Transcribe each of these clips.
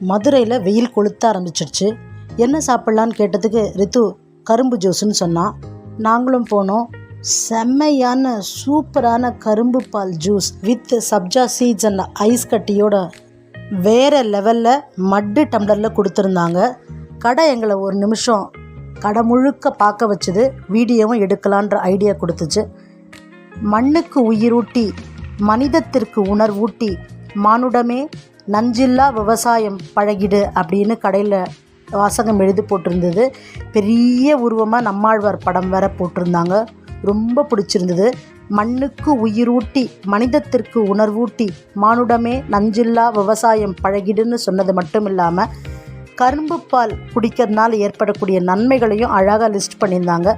மதுரையில் வெயில் கொளுத்த ஆரம்பிச்சிடுச்சு என்ன சாப்பிட்லான்னு கேட்டதுக்கு ரித்து கரும்பு ஜூஸ்னு சொன்னான் நாங்களும் போனோம். செம்மையான சூப்பரான கரும்பு பால் juice with sabja seeds and ice கட்டியோட வேறு லெவலில் மட்டு டம்ளரில் கொடுத்துருந்தாங்க. கடை எங்களை ஒரு நிமிஷம் கடை முழுக்க பார்க்க வச்சது. வீடியோவும் எடுக்கலான்ற ஐடியா கொடுத்துச்சு. மண்ணுக்கு உயிரூட்டி மனிதத்திற்கு உணர்வூட்டி மானுடமே நஞ்சில்லா விவசாயம் பழகிடு அப்படின்னு கடையில் வாசகம் எழுதி போட்டிருந்தது. பெரிய உருவமாக நம்மாழ்வார் படம் வேற போட்டிருந்தாங்க. ரொம்ப பிடிச்சிருந்தது. மண்ணுக்கு உயிரூட்டி மனிதத்திற்கு உணர்வூட்டி மானுடமே நஞ்சில்லா விவசாயம் பழகிடுன்னு சொன்னது மட்டும் இல்லாமல் கரும்பு பால் குடிக்கிறதுனால ஏற்படக்கூடிய நன்மைகளையும் அழகாக லிஸ்ட் பண்ணியிருந்தாங்க.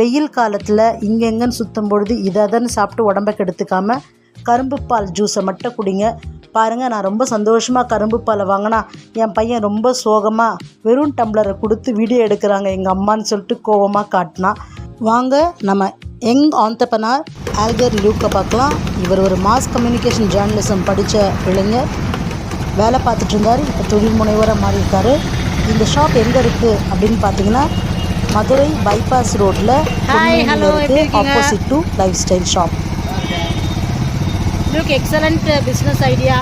வெயில் காலத்தில் இங்கெங்கன்னு சுற்றும் பொழுது இதை அதன்னு சாப்பிட்டு உடம்பை கெடுத்துக்காமல் கரும்பு பால் ஜூஸை மட்டும் குடிங்க. பாருங்கள் நான் ரொம்ப சந்தோஷமாக கரும்பு பாலை வாங்கினா என் பையன் ரொம்ப சோகமாக வெறும் டம்ளரை கொடுத்து வீடியோ எடுக்கிறாங்க. எங்கள் அம்மான்னு சொல்லிட்டு கோவமாக காட்டினான் வாங்க நம்ம யங் ஆண்டர்பனார் ஆல்கர் லூக்கை பார்க்கலாம். இவர் ஒரு மாஸ் கம்யூனிகேஷன் ஜேர்னலிசம் படித்த இளைஞர். வேலை பார்த்துட்டு இருந்தார். இப்போ தொழில் முனைவராக மாறி இருக்காரு இந்த ஷாப் எங்கே இருக்குது அப்படின்னு பார்த்தீங்கன்னா மதுரை பைபாஸ் ரோட்டில்? Opposite to life style shop look excellent business idea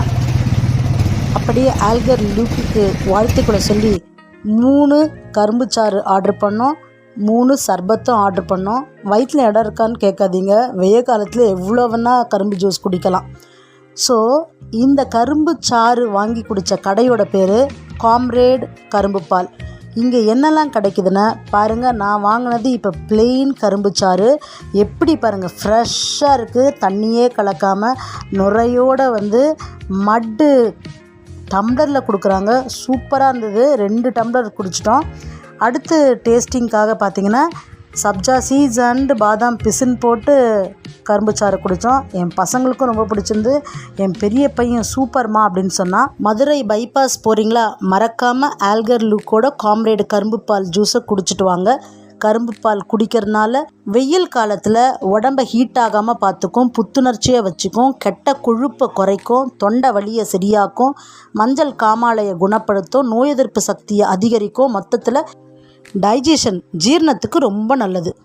அப்படியே ஆல்கர் லூக்குக்கு வாழ்த்துக்களை சொல்லி மூணு கரும்பு சாறு ஆர்டர் பண்ணோம். மூணு சர்பத்தும் ஆர்டர் பண்ணோம். வயிற்றில் இடம் இருக்கான்னு கேட்காதீங்க. வெய்ய காலத்தில் எவ்வளோ வேணால் கரும்பு ஜூஸ் குடிக்கலாம். ஸோ இந்த கரும்பு சாறு வாங்கி குடித்த கடையோட பேர் காம்ரேட் கரும்பு பால் இங்கே என்னெல்லாம் கிடைக்குதுன்னா பாருங்கள் நான் வாங்கினது இப்போ பிளெயின் கரும்பு சாறு. எப்படி பாருங்கள் ஃப்ரெஷ்ஷாக இருக்குது தண்ணியே கலக்காமல் நுரையோடு வந்து மட்டு டம்ளரில் கொடுக்குறாங்க. சூப்பராக இருந்தது. ரெண்டு டம்ளர் குடிச்சிட்டோம். அடுத்து டேஸ்டிங்க்காக பார்த்தீங்கன்னா சப்ஜா சீட்ஸ் அண்டு பாதாம் பிசின் போட்டு கரும்பு சாறு குடித்தோம். என் பசங்களுக்கும் ரொம்ப பிடிச்சிருந்து என் பெரிய பையன் சூப்பர்மா அப்படின்னு சொன்னான். மதுரை பைபாஸ் போகிறீங்களா மறக்காமல் ஆல்கர் லுக்கோட காம்ரேடு கரும்பு பால் ஜூஸை குடிச்சிட்டு வாங்க. கரும்பு பால் குடிக்கிறதுனால வெயில் காலத்தில் உடம்ப ஹீட் ஆகாமல் பார்த்துக்கும் புத்துணர்ச்சியை வச்சுக்கும் கெட்ட கொழுப்பை குறைக்கும் தொண்டை வலியை சரியாக்கும் மஞ்சள் காமாலையை குணப்படுத்தும் நோய் எதிர்ப்பு சக்தியை அதிகரிக்கும் மொத்தத்தில் டைஜஷன் ஜீரணத்துக்கு ரொம்ப நல்லது.